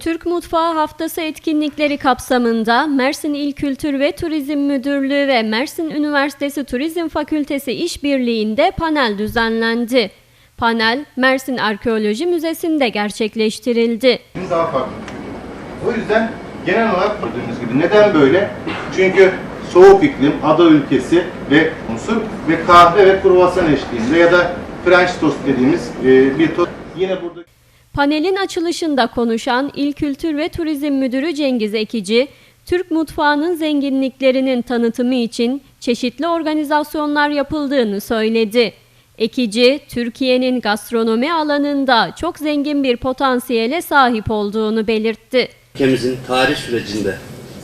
Türk Mutfağı Haftası etkinlikleri kapsamında Mersin İl Kültür ve Turizm Müdürlüğü ve Mersin Üniversitesi Turizm Fakültesi işbirliğinde panel düzenlendi. Panel Mersin Arkeoloji Müzesi'nde gerçekleştirildi. daha farklı. O yüzden genel olarak gördüğünüz gibi neden böyle? Çünkü soğuk iklim, ada ülkesi ve unsur ve kahve ve kruvasan eşliğinde ya da French toast dediğimiz e, bir tost. Yine burada Panelin açılışında konuşan İl Kültür ve Turizm Müdürü Cengiz Ekici, Türk mutfağının zenginliklerinin tanıtımı için çeşitli organizasyonlar yapıldığını söyledi. Ekici, Türkiye'nin gastronomi alanında çok zengin bir potansiyele sahip olduğunu belirtti. Ülkemizin tarih sürecinde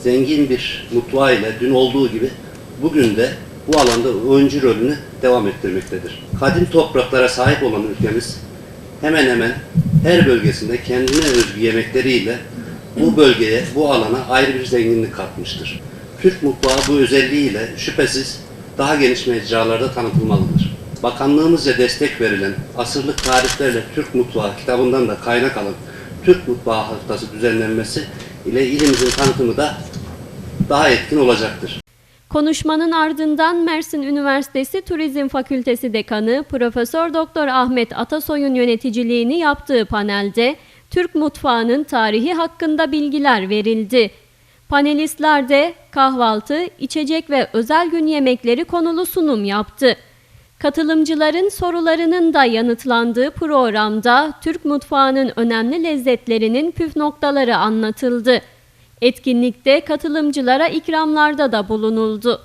zengin bir mutfağıyla dün olduğu gibi bugün de bu alanda öncü rolünü devam ettirmektedir. Kadim topraklara sahip olan ülkemiz hemen hemen her bölgesinde kendine özgü yemekleriyle bu bölgeye, bu alana ayrı bir zenginlik katmıştır. Türk mutfağı bu özelliğiyle şüphesiz daha geniş mecralarda tanıtılmalıdır. Bakanlığımızca destek verilen asırlık tariflerle Türk mutfağı kitabından da kaynak alan Türk Mutfağı Haftası düzenlenmesi ile ilimizin tanıtımı da daha etkin olacaktır. Konuşmanın ardından Mersin Üniversitesi Turizm Fakültesi Dekanı Profesör Doktor Ahmet Atasoy'un yöneticiliğini yaptığı panelde Türk mutfağının tarihi hakkında bilgiler verildi. Panelistler de kahvaltı, içecek ve özel gün yemekleri konulu sunum yaptı. Katılımcıların sorularının da yanıtlandığı programda Türk mutfağının önemli lezzetlerinin püf noktaları anlatıldı. Etkinlikte katılımcılara ikramlarda da bulunuldu.